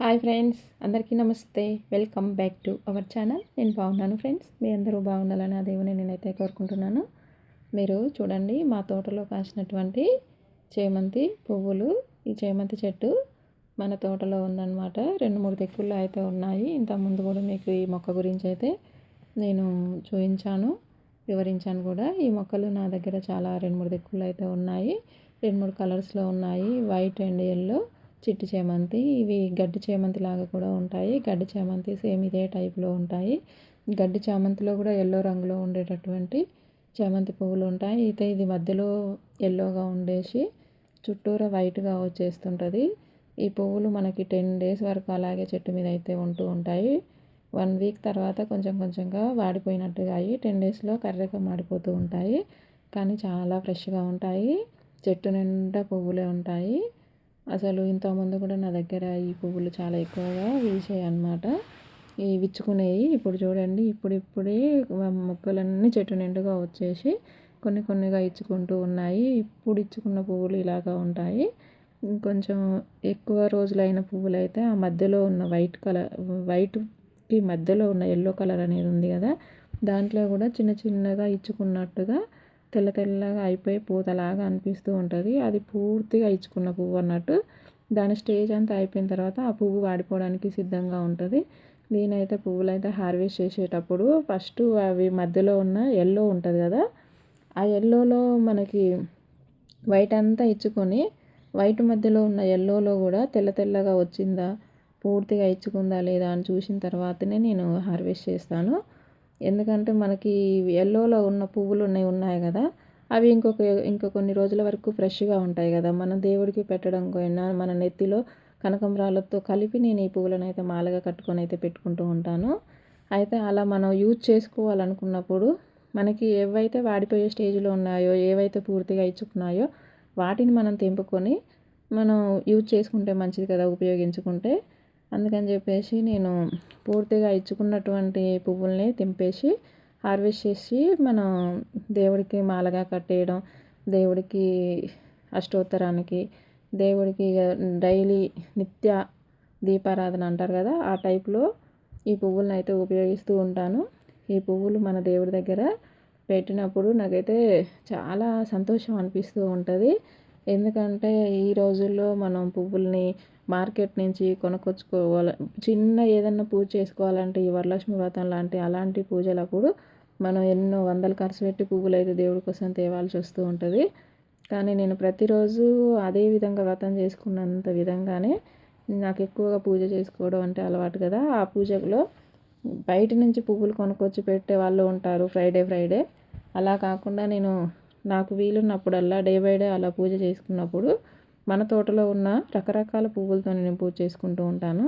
Hi friends అందరికీ నమస్తే. Welcome back to our channel. నేను బాగున్నాను ఫ్రెండ్స్. మీ అందరూ బాగుండాలని ఆ దేవుని నేనైతే కోరుకుంటున్నాను. మీరు చూడండి మా తోటలో కాసినటువంటి చేమంతి పువ్వులు ఈ చేమంతి చెట్టు మన తోటలో ఉందన్నమాట. రెండు మూడు దిక్కుల్లో అయితే ఉన్నాయి. ఇంతకుముందు ముందు కూడా మీకు ఈ మొక్క గురించి అయితే నేను చూపించాను వివరించాను కూడా. ఈ మొక్కలు నా దగ్గర చాలా రెండు మూడు దిక్కుల్లో అయితే ఉన్నాయి. రెండు మూడు కలర్స్లో ఉన్నాయి. వైట్ అండ్ ఎల్లో చిట్టి చేమంతి ఇవి గడ్డి చేమంతి లాగా కూడా ఉంటాయి. గడ్డి చేమంతి సేమ్ ఇదే టైప్లో ఉంటాయి. గడ్డి చామంతిలో కూడా ఎల్లో రంగులో ఉండేటటువంటి చామంతి పువ్వులు ఉంటాయి. అయితే ఇది మధ్యలో ఎల్లోగా ఉండేసి చుట్టూరా వైట్గా వచ్చేస్తుంటుంది. ఈ పువ్వులు మనకి టెన్ డేస్ వరకు అలాగే చెట్టు మీద అయితే ఉంటూ ఉంటాయి. వన్ వీక్ తర్వాత కొంచెం కొంచెంగా వాడిపోయినట్టుగా అయ్యి టెన్ డేస్లో కర్రెగా మాడిపోతూ ఉంటాయి. కానీ చాలా ఫ్రెష్గా ఉంటాయి. చెట్టు నిండా పువ్వులే ఉంటాయి. అసలు ఇంతకుముందు కూడా నా దగ్గర ఈ పువ్వులు చాలా ఎక్కువగా వీసాయి అన్నమాట. ఈ విచ్చుకునేవి ఇప్పుడు చూడండి ఇప్పుడు ఇప్పుడే మొక్కలన్నీ చెట్టు నిండుగా వచ్చేసి కొన్ని కొన్నిగా ఇచ్చుకుంటూ ఉన్నాయి. ఇప్పుడు ఇచ్చుకున్న పువ్వులు ఇలాగా ఉంటాయి. కొంచెం ఎక్కువ రోజులైన పువ్వులు అయితే ఆ మధ్యలో ఉన్న వైట్ కలర్ వైట్కి మధ్యలో ఉన్న ఎల్లో కలర్ అనేది ఉంది కదా దాంట్లో కూడా చిన్న చిన్నగా ఇచ్చుకున్నట్టుగా తెల్ల తెల్లగా అయిపోయి పూతలాగా అనిపిస్తూ ఉంటుంది. అది పూర్తిగా ఇచ్చుకున్న పువ్వు అన్నట్టు. దాని స్టేజ్ అంతా అయిపోయిన తర్వాత ఆ పువ్వు వాడిపోవడానికి సిద్ధంగా ఉంటుంది. నేనైతే పువ్వులు అయితే హార్వెస్ట్ చేసేటప్పుడు ఫస్ట్ అవి మధ్యలో ఉన్న ఎల్లో ఉంటుంది కదా ఆ ఎల్లోలో మనకి వైట్ అంతా ఇచ్చుకొని వైట్ మధ్యలో ఉన్న ఎల్లోలో కూడా తెల్ల తెల్లగా వచ్చిందా పూర్తిగా ఇచ్చుకుందా లేదా అని చూసిన తర్వాతనే నేను హార్వెస్ట్ చేస్తాను. ఎందుకంటే మనకి ఎల్లోలో ఉన్న పువ్వులు ఉన్నాయి ఉన్నాయి కదా. అవి ఇంకొక ఇంకొక కొన్ని రోజుల వరకు ఫ్రెష్గా ఉంటాయి కదా. మన దేవుడికి పెట్టడం పోయినా మన నెత్తిలో కనకంబరాలతో కలిపి నేను ఈ పువ్వులను అయితే మాలగా కట్టుకొని అయితే పెట్టుకుంటూ ఉంటాను. అయితే అలా మనం యూజ్ చేసుకోవాలనుకున్నప్పుడు మనకి ఏవైతే వాడిపోయే స్టేజ్లో ఉన్నాయో ఏవైతే పూర్తిగా ఇచ్చుకున్నాయో వాటిని మనం తెంపుకొని మనం యూజ్ చేసుకుంటే మంచిది కదా ఉపయోగించుకుంటే. అందుకని చెప్పేసి నేను పూర్తిగా ఇచ్చుకున్నటువంటి పువ్వుల్ని తెంపేసి హార్వెస్ట్ చేసి మనం దేవుడికి మాలగా కట్టేయడం దేవుడికి అష్టోత్తరానికి దేవుడికి డైలీ నిత్య దీపారాధన అంటారు కదా ఆ టైప్లో ఈ పువ్వులను అయితే ఉపయోగిస్తూ ఉంటాను. ఈ పువ్వులు మన దేవుడి దగ్గర పెట్టినప్పుడు నాకైతే చాలా సంతోషం అనిపిస్తూ ఉంటుంది. ఎందుకంటే ఈ రోజుల్లో మనం పువ్వుల్ని మార్కెట్ నుంచి కొనుక్కొచ్చుకోవాలి చిన్న ఏదన్నా పూజ చేసుకోవాలంటే ఈ వరలక్ష్మి వ్రతం లాంటి అలాంటి పూజలప్పుడు మనం ఎన్నో వందలు ఖర్చు పెట్టి పువ్వులు అయితే దేవుడి కోసం తేవాల్సి వస్తూ ఉంటుంది. కానీ నేను ప్రతిరోజు అదే విధంగా వ్రతం చేసుకున్నంత విధంగానే నాకు ఎక్కువగా పూజ చేసుకోవడం అంటే అలవాటు కదా. ఆ పూజలో బయట నుంచి పువ్వులు కొనుక్కొచ్చి పెట్టే వాళ్ళు ఉంటారు ఫ్రైడే ఫ్రైడే. అలా కాకుండా నేను నాకు వీలున్నప్పుడల్లా డే బై డే అలా పూజ చేసుకున్నప్పుడు మన తోటలో ఉన్న రకరకాల పువ్వులతో నేను పూజ చేసుకుంటూ ఉంటాను.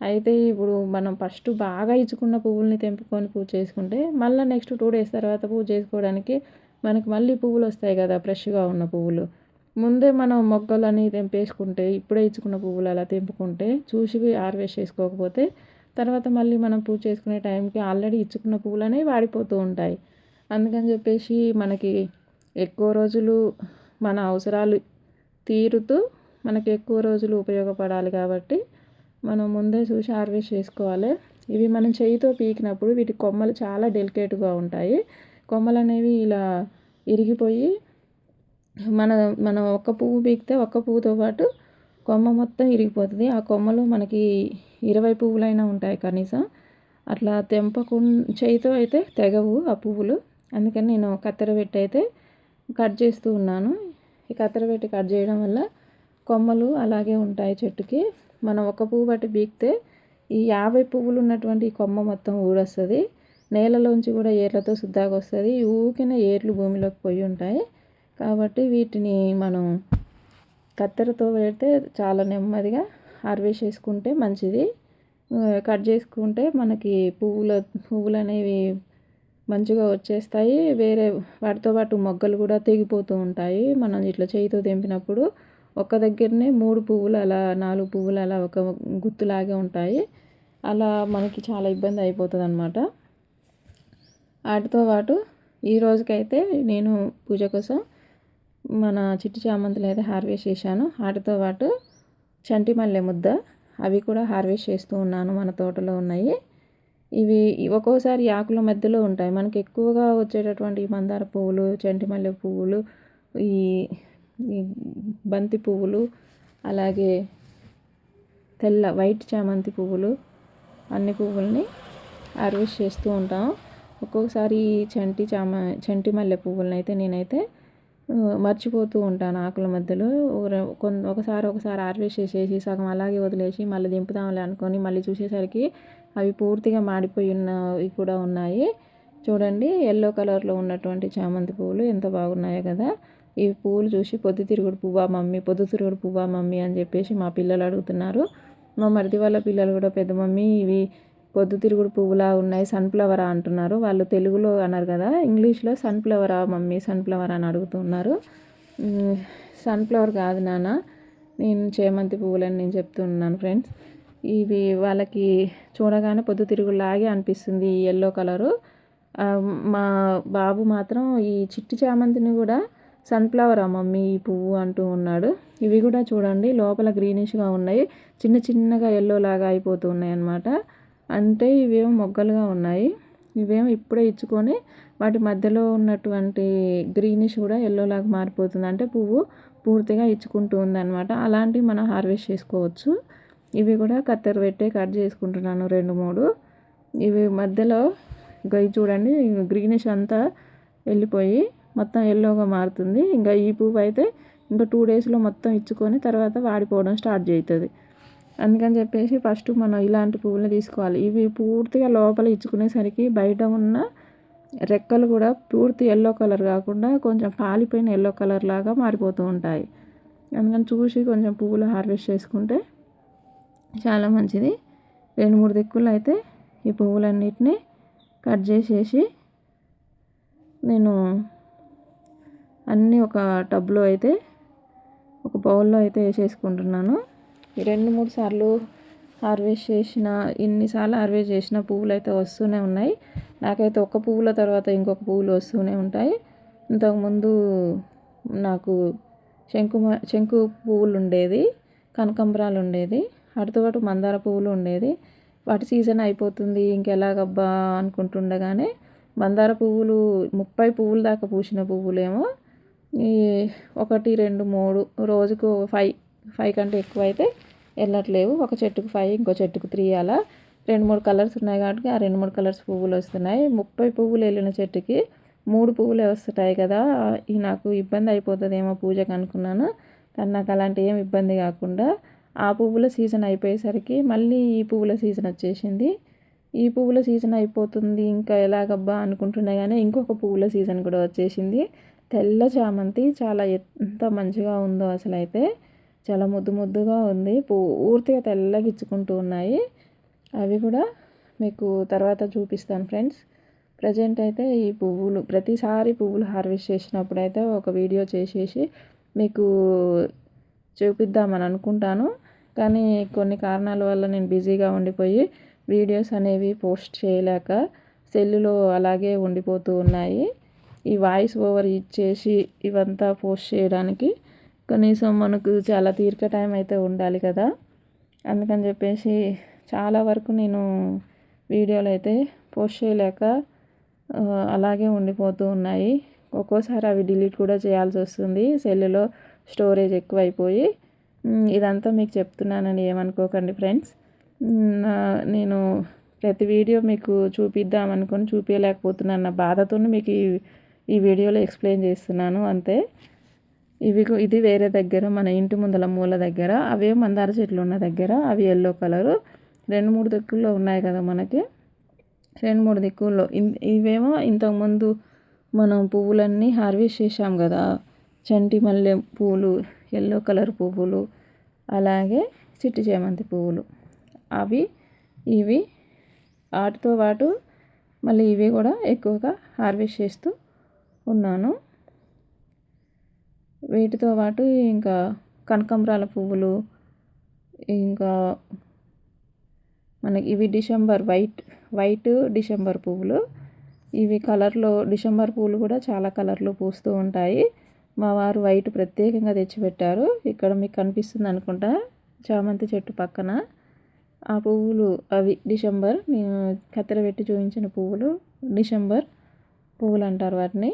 అయితే ఇప్పుడు మనం ఫస్ట్ బాగా ఇచ్చుకున్న పువ్వుల్ని తెంపుకొని పూజ చేసుకుంటే మళ్ళీ నెక్స్ట్ టూ డేస్ తర్వాత పూజ చేసుకోవడానికి మనకు మళ్ళీ పువ్వులు వస్తాయి కదా ఫ్రెష్గా ఉన్న పువ్వులు. ముందే మనం మొగ్గలని తెంపేసుకుంటే ఇప్పుడే ఇచ్చుకున్న పువ్వులు అలా తెంపుకుంటే చూసి హార్వెస్ట్ చేసుకోకపోతే తర్వాత మళ్ళీ మనం పూజ చేసుకునే టైంకి ఆల్రెడీ ఇచ్చుకున్న పువ్వులు అనేవి వాడిపోతూ ఉంటాయి. అందుకని చెప్పేసి మనకి ఎక్కువ రోజులు మన అవసరాలు తీరుతూ మనకి ఎక్కువ రోజులు ఉపయోగపడాలి కాబట్టి మనం ముందే చూసి హార్వెస్ట్ చేసుకోవాలి. ఇవి మనం చేయితో పీకినప్పుడు వీటి కొమ్మలు చాలా డెలికేట్గా ఉంటాయి. కొమ్మలు అనేవి ఇలా ఇరిగిపోయి మన మనం ఒక్క పువ్వు పీకితే ఒక్క పువ్వుతో పాటు కొమ్మ మొత్తం ఇరిగిపోతుంది. ఆ కొమ్మలు మనకి ఇరవై పువ్వులైనా ఉంటాయి కనీసం. అట్లా తెంపకుండా చేయితో అయితే తెగవు ఆ పువ్వులు. అందుకని నేను కత్తెర పెట్టి అయితే కట్ చేస్తూ ఉన్నాను. ఈ కత్తెర పెట్టి కట్ చేయడం వల్ల కొమ్మలు అలాగే ఉంటాయి చెట్టుకి. మనం ఒక పువ్వు బట్టి బీకితే ఈ యాభై పువ్వులు ఉన్నటువంటి కొమ్మ మొత్తం ఊడొస్తుంది. నేలలోంచి కూడా ఏర్లతో శుద్ధాగా వస్తుంది. ఊకిన ఏర్లు భూమిలోకి పోయి ఉంటాయి. కాబట్టి వీటిని మనం కత్తెరతో పెడితే చాలా నెమ్మదిగా హార్వెస్ట్ చేసుకుంటే మంచిది. కట్ చేసుకుంటే మనకి పువ్వుల పువ్వులు అనేవి మంచిగా వచ్చేస్తాయి. వేరే వాటితో పాటు మొగ్గలు కూడా తెగిపోతూ ఉంటాయి. మనం ఇట్లా చేయితో తెంపినప్పుడు ఒక దగ్గరనే మూడు పువ్వులు అలా నాలుగు పువ్వులు అలా ఒక గుత్తులాగే ఉంటాయి. అలా మనకి చాలా ఇబ్బంది అయిపోతుంది అనమాట వాటితో పాటు ఈ రోజుకైతే నేను పూజ కోసం మన చిట్టి చామంతులు అయితే హార్వెస్ట్ చేశాను. వాటితో పాటు చంటి మల్లె ముద్ద అవి కూడా హార్వెస్ట్ చేస్తూ ఉన్నాను. మన తోటలో ఉన్నాయి. ఇవి ఒక్కోసారి ఆకుల మధ్యలో ఉంటాయి. మనకి ఎక్కువగా వచ్చేటటువంటి మందార పువ్వులు చెంటిమల్లె పువ్వులు ఈ బంతి పువ్వులు అలాగే తెల్ల వైట్ చామంతి పువ్వులు అన్ని పువ్వుల్ని హార్వెస్ట్ చేస్తూ ఉంటాం. ఒక్కొక్కసారి చంటి చామ చంటి మల్లె అయితే నేనైతే మర్చిపోతూ ఉంటాను ఆకుల మధ్యలో. ఒకసారి ఒకసారి హార్వెస్ట్ చేసేసి సగం అలాగే వదిలేసి మళ్ళీ దింపుదాంలే అనుకొని మళ్ళీ చూసేసరికి అవి పూర్తిగా మాడిపోయి ఉన్నవి కూడా ఉన్నాయి. చూడండి ఎల్లో కలర్లో ఉన్నటువంటి చామంతి పువ్వులు ఎంత బాగున్నాయో కదా. ఈ పువ్వులు చూసి పొద్దుతిరుగుడు పువ్వా మమ్మీ పొద్దుతిరుగుడు పువ్వా మమ్మీ అని చెప్పేసి మా పిల్లలు అడుగుతున్నారు. మా మరిది వాళ్ళ పిల్లలు కూడా పెద్ద మమ్మీ ఇవి పొద్దుతిరుగుడు పువ్వులా ఉన్నాయి సన్ఫ్లవరా అంటున్నారు. వాళ్ళు తెలుగులో అన్నారు కదా ఇంగ్లీష్లో సన్ఫ్లవరా మమ్మీ సన్ఫ్లవర్ అని అడుగుతున్నారు. సన్ఫ్లవర్ కాదు నాన్న నేను చేమంతి పువ్వులని నేను చెప్తున్నాను ఫ్రెండ్స్ ఇవి వాళ్ళకి చూడగానే పొద్దుతిరుగులాగే అనిపిస్తుంది ఈ ఎల్లో కలరు మా బాబు మాత్రం ఈ చిట్టి చామంతిని కూడా సన్ఫ్లవర్ మమ్మీ ఈ పువ్వు అంటూ ఉన్నాడు. ఇవి కూడా చూడండి లోపల గ్రీనిష్గా ఉన్నాయి. చిన్న చిన్నగా ఎల్లో లాగా అయిపోతూ ఉన్నాయి అన్నమాట. అంటే ఇవేమో మొగ్గలుగా ఉన్నాయి. ఇవేమో ఇప్పుడే ఇచ్చుకొని వాటి మధ్యలో ఉన్నటువంటి గ్రీనిష్ కూడా ఎల్లో లాగా మారిపోతుంది. అంటే పువ్వు పూర్తిగా ఇచ్చుకుంటూ ఉందన్నమాట. అలాంటివి మనం హార్వెస్ట్ చేసుకోవచ్చు. ఇవి కూడా కత్తెర పెట్టే కట్ చేసుకుంటున్నాను రెండు మూడు. ఇవి మధ్యలో గై చూడండి గ్రీనిష్ అంతా వెళ్ళిపోయి మొత్తం ఎల్లోగా మారుతుంది. ఇంకా ఈ పువ్వు అయితే ఇంకా టూ డేస్లో మొత్తం ఇచ్చుకొని తర్వాత వాడిపోవడం స్టార్ట్ అవుతుంది అందుకని చెప్పేసి ఫస్ట్ మనం ఇలాంటి పువ్వులు తీసుకోవాలి. ఇవి పూర్తిగా లోపల ఇచ్చుకునేసరికి బయట ఉన్న రెక్కలు కూడా పూర్తి ఎల్లో కలర్ కాకుండా కొంచెం పాలిపోయిన ఎల్లో కలర్ లాగా మారిపోతూ ఉంటాయి. అందుకని చూసి కొంచెం పువ్వులు హార్వెస్ట్ చేసుకుంటే చాలా మంచిది. రెండు మూడు దిక్కులు అయితే ఈ పువ్వులన్నిటిని కట్ చేసేసి నేను అన్నీ ఒక టబ్లో అయితే ఒక బౌల్లో అయితే వేసేసుకుంటున్నాను. రెండు మూడు సార్లు హార్వెస్ట్ చేసిన ఎన్నిసార్లు హార్వెస్ట్ చేసిన పువ్వులు అయితే వస్తూనే ఉన్నాయి. నాకైతే ఒక పువ్వుల తర్వాత ఇంకొక పువ్వులు వస్తూనే ఉంటాయి. ఇంతకుముందు నాకు శంకు శంకు పువ్వులు ఉండేది కనకంబరాలు ఉండేది వాటితో పాటు మందార పువ్వులు ఉండేది. వాటి సీజన్ అయిపోతుంది ఇంకెలాగబ్బా అనుకుంటుండగానే మందార పువ్వులు ముప్పై పువ్వుల దాకా పూసిన పువ్వులేమో ఈ ఒకటి రెండు మూడు రోజుకు ఫైవ్ ఫైవ్ కంటే ఎక్కువ అయితే వెళ్ళట్లేవు ఒక చెట్టుకు ఫైవ్ ఇంకో చెట్టుకు త్రీ అలా. రెండు మూడు కలర్స్ ఉన్నాయి కాబట్టి ఆ రెండు మూడు కలర్స్ పువ్వులు వస్తున్నాయి. ముప్పై పువ్వులు వెళ్ళిన చెట్టుకి మూడు పువ్వులే వస్తుంటాయి కదా. నాకు ఇబ్బంది అయిపోతుందేమో పూజకు అనుకున్నాను. కానీ నాకు అలాంటి ఏం ఇబ్బంది కాకుండా ఆ పువ్వుల సీజన్ అయిపోయేసరికి మళ్ళీ ఈ పువ్వుల సీజన్ వచ్చేసింది. ఈ పువ్వుల సీజన్ అయిపోతుంది. ఇంకా ఎలాగబ్బా అనుకుంటున్నా కానీ ఇంకొక పువ్వుల సీజన్ కూడా వచ్చేసింది. తెల్ల చామంతి చాలా ఎంత మంచిగా ఉందో అసలు అయితే చాలా ముద్దు ముద్దుగా ఉంది. పూర్తిగా తెల్లగిచ్చుకుంటూ ఉన్నాయి. అవి కూడా మీకు తర్వాత చూపిస్తాను ఫ్రెండ్స్. ప్రజెంట్ అయితే ఈ పువ్వులు ప్రతిసారి పువ్వులు హార్వెస్ట్ చేసినప్పుడు అయితే ఒక వీడియో చేసేసి మీకు చూపిద్దామని అనుకుంటాను. కానీ కొన్ని కారణాల వల్ల నేను బిజీగా ఉండిపోయి వీడియోస్ అనేవి పోస్ట్ చేయలేక సెల్లులో అలాగే ఉండిపోతూ ఉన్నాయి. ఈ వాయిస్ ఓవర్ ఇచ్చేసి ఇవంతా పోస్ట్ చేయడానికి కనీసం మనకు చాలా తీరిక టైం అయితే ఉండాలి కదా. అందుకని చెప్పేసి చాలా వరకు నేను వీడియోలు అయితే పోస్ట్ చేయలేక అలాగే ఉండిపోతూ ఉన్నాయి. ఒక్కోసారి అవి డిలీట్ కూడా చేయాల్సి వస్తుంది. సెల్లులో స్టోరేజ్ ఎక్కువైపోయి ఇదంతా మీకు చెప్తున్నానని ఏమనుకోకండి ఫ్రెండ్స్ నేను ప్రతి వీడియో మీకు చూపిద్దాం అనుకొని చూపించలేకపోతున్నాను నా బాధతో మీకు ఈ వీడియోలో ఎక్స్ప్లెయిన్ చేస్తున్నాను అంతే. ఇవి ఇది వేరే దగ్గర మన ఇంటి ముందల మూల దగ్గర అవే మందార చెట్లు ఉన్న దగ్గర అవి ఎల్లో కలరు రెండు మూడు దిక్కుల్లో ఉన్నాయి కదా మనకి. రెండు మూడు దిక్కుల్లో. ఇవేమో ఇంతకుముందు మనం పువ్వులన్నీ హార్వెస్ట్ చేసాం కదా. చంటి మల్లె పువ్వులు ఎల్లో కలర్ పువ్వులు అలాగే చిట్టి చేమంతి పువ్వులు. అవి ఇవి వాటితో పాటు మళ్ళీ ఇవి కూడా ఎక్కువగా హార్వెస్ట్ చేస్తూ ఉన్నాను. వీటితో పాటు ఇంకా కనకాంబరాల పువ్వులు ఇంకా మనకి ఇవి డిసెంబర్ వైట్ వైట్ డిసెంబర్ పువ్వులు. ఇవి కలర్లో డిసెంబర్ పువ్వులు కూడా చాలా కలర్లు పూస్తూ ఉంటాయి. మా వారు వైట్ ప్రత్యేకంగా తెచ్చిపెట్టారు. ఇక్కడ మీకు కనిపిస్తుంది అనుకుంటా చామంతి చెట్టు పక్కన. ఆ పువ్వులు అవి డిసెంబర్ నేను కత్తెర పెట్టి చూపించిన పువ్వులు డిసెంబర్ పువ్వులు అంటారు వాటిని.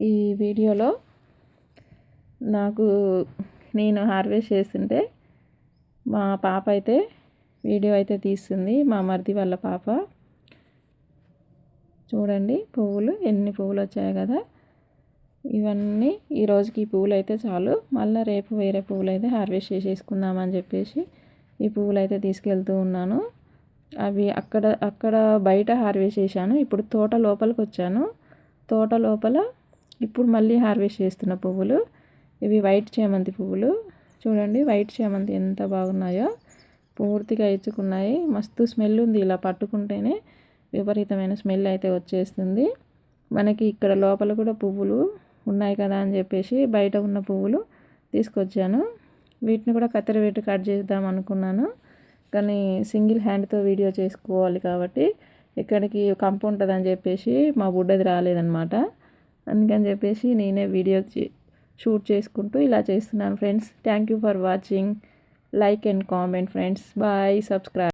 ఈ వీడియోలో నాకు నేను హార్వెస్ట్ చేస్తుంటే మా పాప అయితే వీడియో అయితే తీస్తుంది మా మరిది వాళ్ళ పాప. చూడండి పువ్వులు ఎన్ని పువ్వులు వచ్చాయి కదా. ఇవన్నీ ఈ రోజుకి ఈ పువ్వులు అయితే చాలు. మళ్ళీ రేపు వేరే పువ్వులు అయితే హార్వెస్ట్ చేసేసుకుందామని చెప్పేసి ఈ పువ్వులు అయితే తీసుకెళ్తూ ఉన్నాను. అవి అక్కడ అక్కడ బయట హార్వెస్ట్ చేశాను. ఇప్పుడు తోట లోపలికి వచ్చాను. తోట లోపల ఇప్పుడు మళ్ళీ హార్వెస్ట్ చేస్తున్న పువ్వులు. ఇవి వైట్ చేమంతి పువ్వులు. చూడండి వైట్ చేమంతి ఎంత బాగున్నాయో. పూర్తిగా ఇచ్చుకున్నాయి. మస్తు స్మెల్ ఉంది ఇలా పట్టుకుంటేనే. విపరీతమైన స్మెల్ అయితే వచ్చేస్తుంది. మనకి ఇక్కడ లోపల కూడా పువ్వులు ఉన్నాయి కదా అని చెప్పేసి బయట ఉన్న పువ్వులు తీసుకొచ్చాను. వీటిని కూడా కత్తెర పెట్టి కట్ చేద్దాం అనుకున్నాను. కానీ సింగిల్ హ్యాండ్తో వీడియో చేసుకోవాలి కాబట్టి ఇక్కడికి కంప ఉంటుందని చెప్పేసి మా బుడ్డది రాలేదనమాట అందుకని చెప్పేసి నేనే వీడియో షూట్ చేసుకుంటూ ఇలా చేస్తున్నాను friends. Thank you for watching. Like and comment friends. Bye. Subscribe